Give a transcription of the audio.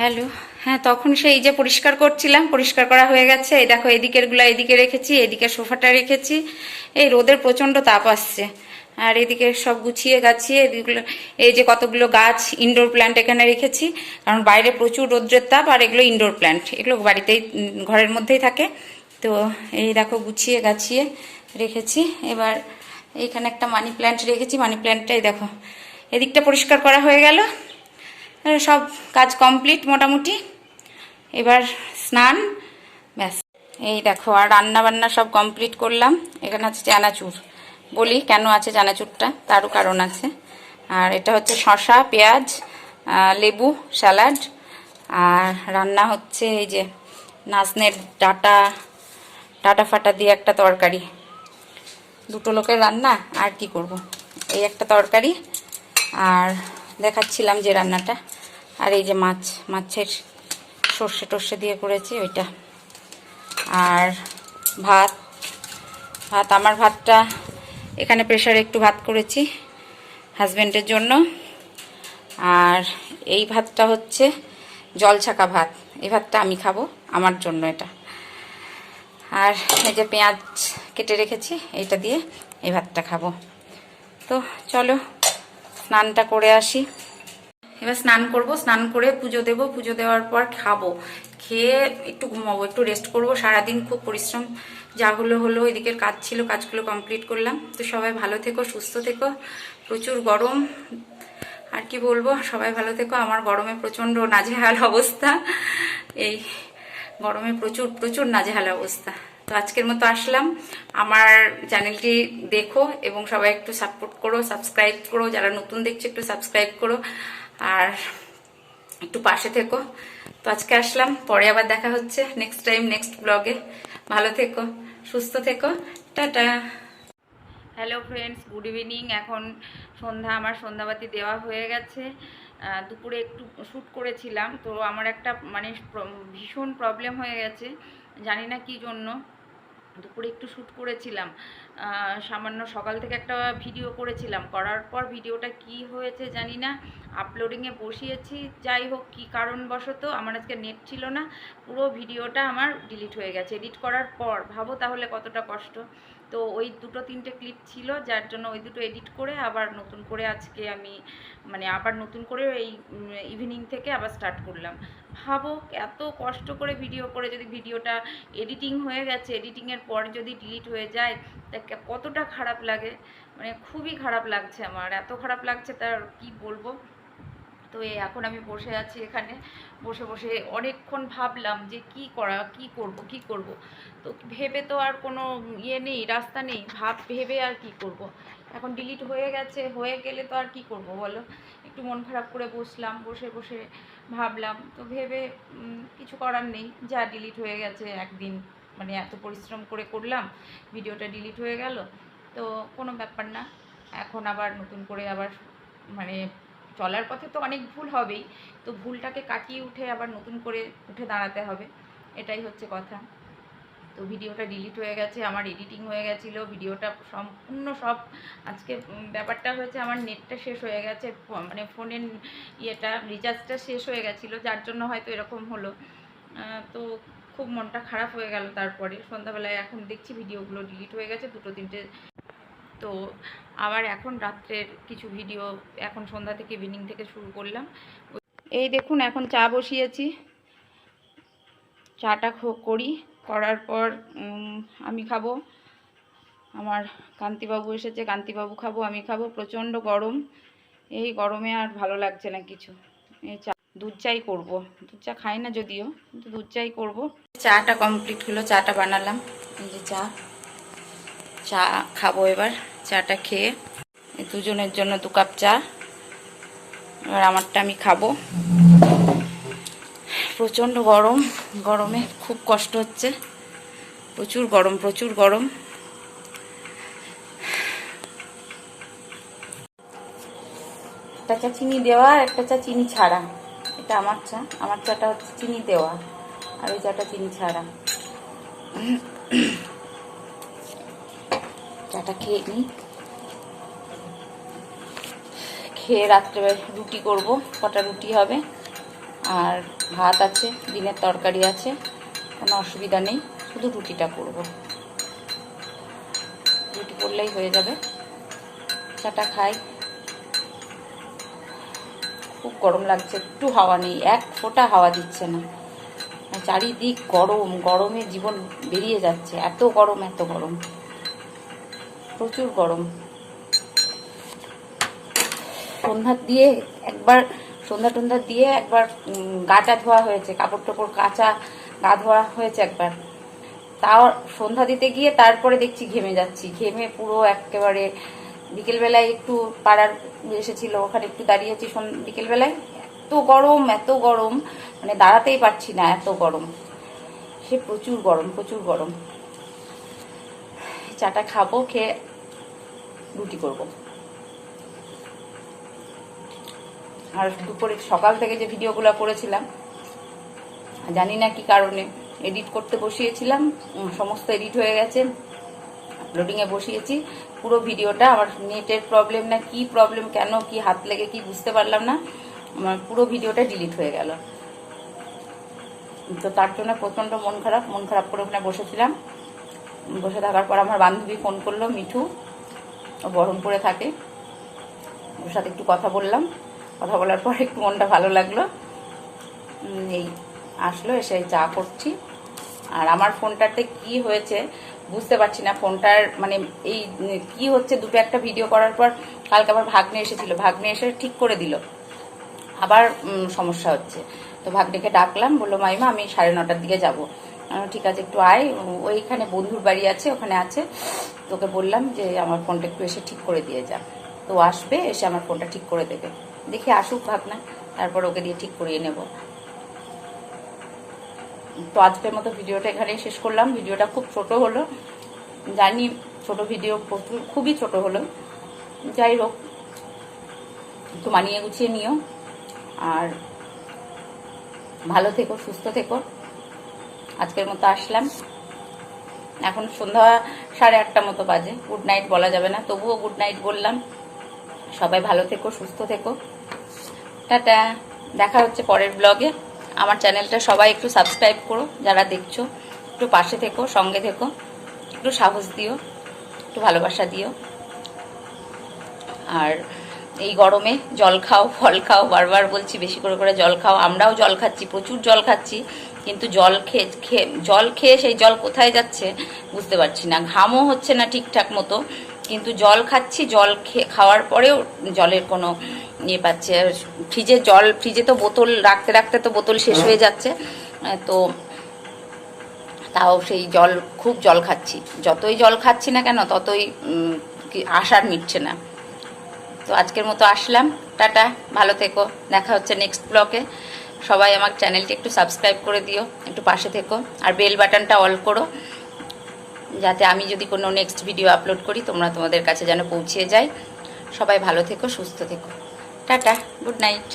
Hello. হ্যাঁ তখন সেই যে পরিষ্কার করছিলাম, পরিষ্কার করা হয়ে গেছে। এই দেখো, এদিকেরগুলো এদিকে রেখেছি, এদিকে সোফাটা রেখেছি। এই রোদের প্রচণ্ড তাপ আসছে। আর এদিকে সব গুছিয়ে গাছিয়ে এদিকগুলো এই যে কতগুলো গাছ ইনডোর প্ল্যান্ট এখানে রেখেছি। কারণ বাইরে প্রচুর রোদ্রের তাপ, আর এগুলো ইনডোর প্ল্যান্ট এগুলো বাড়িতেই ঘরের মধ্যেই থাকে। তো এই দেখো, গুছিয়ে গাছিয়ে রেখেছি। এবার এইখানে একটা মানি প্ল্যান্ট রেখেছি। মানি প্ল্যান্টটাই দেখো, এদিকটা পরিষ্কার করা হয়ে গেল। সব কাজ কমপ্লিট মোটামুটি। এবার স্নান, ব্যাস। এই দেখো, আর রান্না বান্না সব কমপ্লিট করলাম। এখানে আছে চানাচুর। বলি কেন আছে চানাচুরটা? তারও কারণ আছে। আর এটা হচ্ছে শশা পেঁয়াজ লেবু, স্যালাড। আর রান্না হচ্ছে এই যে নাচনের ডাটা ডাটা ফাটা দিয়ে একটা তরকারি। দুটো লোকের রান্না, আর কি করব? এই একটা তরকারি। আর দেখাচ্ছিলাম যে রান্নাটা। আর এই যে মাছ, মাছের সর্ষে টর্ষে দিয়ে করেছি ওইটা। আর ভাত ভাত, আমার ভাতটা এখানে প্রেশারে একটু ভাত করেছি হাজব্যান্ডের জন্য। আর এই ভাতটা হচ্ছে জল ছাকা ভাত, এই ভাতটা আমি খাব আমার জন্য এটা। আর এই যে পেঁয়াজ কেটে রেখেছি, এইটা দিয়ে এই ভাতটা খাব। তো চলো, স্নানটা করে আসি। এবার স্নান করব, স্নান করে পুজো দেব, পুজো দেওয়ার পর খাব। খেয়ে একটু ঘুমাবো, একটু রেস্ট করব। সারাদিন খুব পরিশ্রম, যা হলো হলো, এদিকের কাজ ছিল, কাজগুলো কমপ্লিট করলাম। তো সবাই ভালো থেকো, সুস্থ থেকো। প্রচুর গরম। আর কি বলব, সবাই ভালো থেকো। আমার গরমে প্রচণ্ড নাজেহাল অবস্থা। এই গরমে প্রচুর প্রচুর নাজেহাল অবস্থা। তো আজকের মতো আসলাম। আমার চ্যানেলটি দেখো এবং সবাই একটু সাপোর্ট করো সাবস্ক্রাইব করো। যারা নতুন দেখছে, একটু সাবস্ক্রাইব করো। আর একটু পাশে থেকো। তো আজকে আসলাম, পরে আবার দেখা হচ্ছে নেক্সট টাইম নেক্সট ব্লগে ভালো থেকো, সুস্থ থেকো, tata. Hello friends good evening এখন সন্ধ্যা, আমার সন্ধ্যাবাতি দেওয়া হয়ে গেছে। দুপুরে একটু শ্যুট করেছিলাম, তো আমার একটা মানে ভীষণ প্রবলেম হয়ে গেছে। জানি না কি জন্য। দুপুরে একটু শ্যুট করেছিলাম। সামান্য সকাল থেকে একটা ভিডিও করেছিলাম। করার পর ভিডিওটা কি হয়েছে জানি না। আপলোডিংয়ে বসিয়েছি। যাই হোক, কী কারণবশত আমার আজকে নেট ছিল না, পুরো ভিডিওটা আমার ডিলিট হয়ে গেছে। এডিট করার পর, ভাবো তাহলে কতটা কষ্ট। তো ওই দুটো তিনটে ক্লিপ ছিল, যার জন্য ওই দুটো এডিট করে আবার নতুন করে আজকে আমি মানে আবার নতুন করে এই ইভিনিং থেকে আবার স্টার্ট করলাম। ভাবো এত কষ্ট করে ভিডিও করে যদি ভিডিওটা এডিটিং হয়ে গেছে এডিটিংয়ের পর যদি ডিলিট হয়ে যায়, তা কতটা খারাপ লাগে? মানে খুবই খারাপ লাগছে আমার, এত খারাপ লাগছে তার কি বলব? তো এখন আমি বসে আছি এখানে। বসে বসে অনেকক্ষণ ভাবলাম যে কি করা, কি করব কি করব? তো ভেবে তো আর কোনো ইয়ে নেই, রাস্তা নেই। ভাব, ভেবে আর কি করব? এখন ডিলিট হয়ে গেছে, হয়ে গেলে তো আর কি করব বলো? একটু মন খারাপ করে বসলাম, বসে বসে ভাবলাম। তো ভেবে কিছু করার নেই। যা ডিলিট হয়ে গেছে, একদিন মানে এত পরিশ্রম করে করলাম, ভিডিওটা ডিলিট হয়ে গেল। তো কোনো ব্যাপার না। এখন আবার নতুন করে আবার মানে চলার পথে তো অনেক ভুল হবেই, তো ভুলটাকে কাটিয়ে উঠে আবার নতুন করে উঠে দাঁড়াতে হবে, এটাই হচ্ছে কথা। তো ভিডিওটা ডিলিট হয়ে গেছে, আমার এডিটিং হয়ে গেছিল, ভিডিওটা সম্পূর্ণ সব, আজকে ব্যাপারটা হয়েছে আমার নেটটা শেষ হয়ে গেছে মানে ফোনের ইয়েটা রিচার্জটা শেষ হয়ে গেছিল, যার জন্য হয়তো এরকম হলো। তো খুব মনটা খারাপ হয়ে গেল তারপরে, সন্ধ্যাবেলায় এখন দেখছি ভিডিওগুলো ডিলিট হয়ে গেছে, দুটো তিনটে, তো আবার এখন রাত্রের কিছু ভিডিও এখন সন্ধ্যা থেকে ইভিনিং থেকে শুরু করলাম। এই দেখুন, এখন চা বসিয়েছি। চাটা করি। করার পর আমি খাব। আমার কান্তিবাবু এসেছে, কান্তিবাবু খাব, আমি খাব। প্রচণ্ড গরম। এই গরমে আর ভালো লাগছে না কিছু। এই চা, দুধ চাই করব। দুধ চা খাই না যদিও, কিন্তু দুধ চাই করব। চাটা কমপ্লিট হলো, চাটা বানালাম। এই যে চা। চা খাব এবার। চাটা খেয়ে দুজনের জন্য দু কাপ চা। এবার আমারটা আমি খাব। প্রচণ্ড গরম। গরমে খুব কষ্ট হচ্ছে। প্রচুর গরম প্রচুর গরম। একটা চা চিনি দেওয়া আর একটা চা চিনি ছাড়া। এটা আমার চা। আমার চাটা হচ্ছে চিনি দেওয়া। আর ওই চাটা চিনি ছাড়া। চাটা খেয়ে নিই। খেয়ে রাত্রে রুটি করব, কটা রুটি হবে। আর ভাত আছে দিনের তরকারি আছে, কোনো অসুবিধা নেই, শুধু রুটিটা করব। রুটি করলেই হয়ে যাবে। চাটা খাই। খুব গরম লাগছে, একটু হাওয়া নেই, এক ফোঁটা হাওয়া দিচ্ছে না। চারিদিক গরম, গরমে জীবন বেরিয়ে যাচ্ছে, এত গরম এত গরম। প্রচুর গরম। সন্ধ্যা দিয়ে একবার সন্ধ্যা টন্ধ্যা দিয়ে একবার গাটা ধোয়া হয়েছে, কাপড় টাপড় কাঁচা, গা ধোয়া হয়েছে একবার। তাও সন্ধ্যা দিতে গিয়ে তারপরে দেখছি ঘেমে যাচ্ছি। ঘেমে পুরো একেবারে বিকেলবেলায় একটু পাড়ার এসেছিল, ওখানে একটু দাঁড়িয়েছি বিকেলবেলায়। এত গরম এত গরম মানে দাঁড়াতেই পারছি না, এত গরম। সে প্রচুর গরম প্রচুর গরম। চাটা খাব, খেয়ে রুটি করব। আর দুপুরে সকাল থেকে যে ভিডিওগুলো করেছিলাম, জানি না কি কারণে এডিট করতে বসিয়েছিলাম সমস্ত এডিট হয়ে গেছে। আপলোডিংয়ে বসিয়েছি। পুরো ভিডিওটা আমার নেটের প্রবলেম না, কি প্রবলেম কেন, কি হাত লেগে, কি বুঝতে পারলাম না। আমার পুরো ভিডিওটা ডিলিট হয়ে গেল। তো তার জন্য প্রচণ্ড মন খারাপ মন খারাপ করে ওখানে বসেছিলাম। বসে থাকার পর আমার বান্ধবী ফোন করল, মিঠু। বহরমপুরে থাকে। ওর সাথে একটু কথা বললাম। কথা বলার পর একটু মনটা ভালো লাগল। এই আসলো, এসে চা করছি। আর আমার ফোনটাতে কি হয়েছে বুঝতে পারছি না। ফোনটার মানে এই কি হচ্ছে দুটো একটা ভিডিও করার পর কালকে আবার ভাগ্নে এসেছিল। ভাগ্নে এসে ঠিক করে দিল। আবার সমস্যা হচ্ছে। তো ভাগ্নেকে ডাকলাম, বলল, মাইমা, আমি সাড়ে নটার দিকে যাব। ঠিক আছে, একটু আয়। ওইখানে বন্ধুর বাড়ি আছে, ওখানে আছে। তোকে বললাম যে, আমার ফোনটা একটু এসে ঠিক করে দিয়ে যা। তো আসবে, এসে আমার ফোনটা ঠিক করে দেবে। দেখি আসুক ভাবনা, তারপর ওকে দিয়ে ঠিক করিয়ে নেব। তো আজকের মতো ভিডিওটা এখানেই শেষ করলাম। ভিডিওটা খুব ছোট হলো। জানি ছোট ভিডিও প্রচুর, খুবই ছোট হলো। যাই হোক, একটু মানিয়ে গুছিয়ে নিও। আর ভালো থেকো, সুস্থ থেকো। আজকের মতো আসলাম। এখন সন্ধ্যা সাড়ে আটটা মতো বাজে। গুড নাইট বলা যাবে না। তবুও গুড নাইট বললাম। সবাই ভালো থেকো, সুস্থ থেকো। টাটা। দেখা হচ্ছে পরের ব্লগে আমার চ্যানেলটা সবাই একটু সাবস্ক্রাইব করো, যারা দেখছ। একটু পাশে থেকো, সঙ্গে থেকো। একটু সাহস দিও, একটু ভালোবাসা দিও। আর এই গরমে জল খাও, ফল খাও, বারবার বলছি বেশি করে করে জল খাও। আমরাও জল খাচ্ছি, প্রচুর জল খাচ্ছি। কিন্তু জল খেয়ে খেয়ে জল খেয়ে সেই জল কোথায় যাচ্ছে বুঝতে পারছি না। ঘামও হচ্ছে না ঠিকঠাক মতো কিন্তু জল খাচ্ছি জল খেয়ে খাওয়ার পরেও জলের কোনো ইয়ে পাচ্ছে। ফ্রিজে জল ফ্রিজে তো বোতল রাখতে রাখতে তো বোতল শেষ হয়ে যাচ্ছে। তো তাও সেই জল খুব জল খাচ্ছি। যতই জল খাচ্ছি না কেন ততই আশার মিটছে না। তো আজকের মতো আসলাম। টাটা ভালো থেকো। দেখা হচ্ছে নেক্সট ব্লকে সবাই আমার চ্যানেলটি একটু সাবস্ক্রাইব করে দিও, একটু পাশে থেকো, আর বেল বাটনটা অল করো, যাতে আমি যদি কোনো নেক্সট ভিডিও আপলোড করি, তোমরা তোমাদের কাছে যেন পৌঁছিয়ে যায় সবাই ভালো থেকো, সুস্থ থেকো। Tata good night